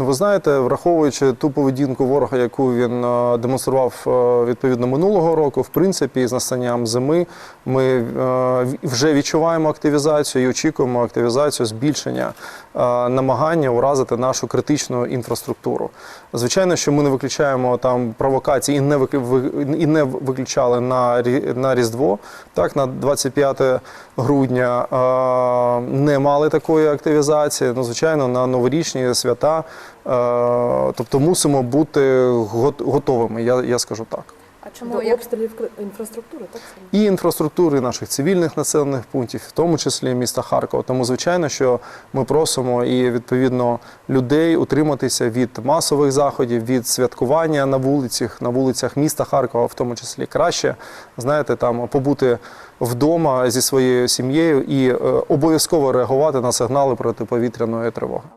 Ну, ви знаєте, враховуючи ту поведінку ворога, яку він е, демонстрував е, відповідно минулого року, в принципі, з настанням зими ми е, вже відчуваємо активізацію і очікуємо активізацію збільшення намагання уразити нашу критичну інфраструктуру. Звичайно, що ми не виключаємо там провокації і не і не виключали на на Різдво. Так, на 25 грудня не мали такої активізації. Ну, звичайно, на новорічні свята. Е, Тобто мусимо бути готовими, я, я скажу так. А чому До обстрілів інфраструктури, так само? І інфраструктури наших цивільних населених пунктів, в тому числі міста Харкова. Тому, звичайно, що ми просимо і відповідно людей утриматися від масових заходів, від святкування на вулицях, на вулицях міста Харкова, в тому числі краще, знаєте, там побути вдома зі своєю сім'єю і е, обов'язково реагувати на сигнали протиповітряної тривоги.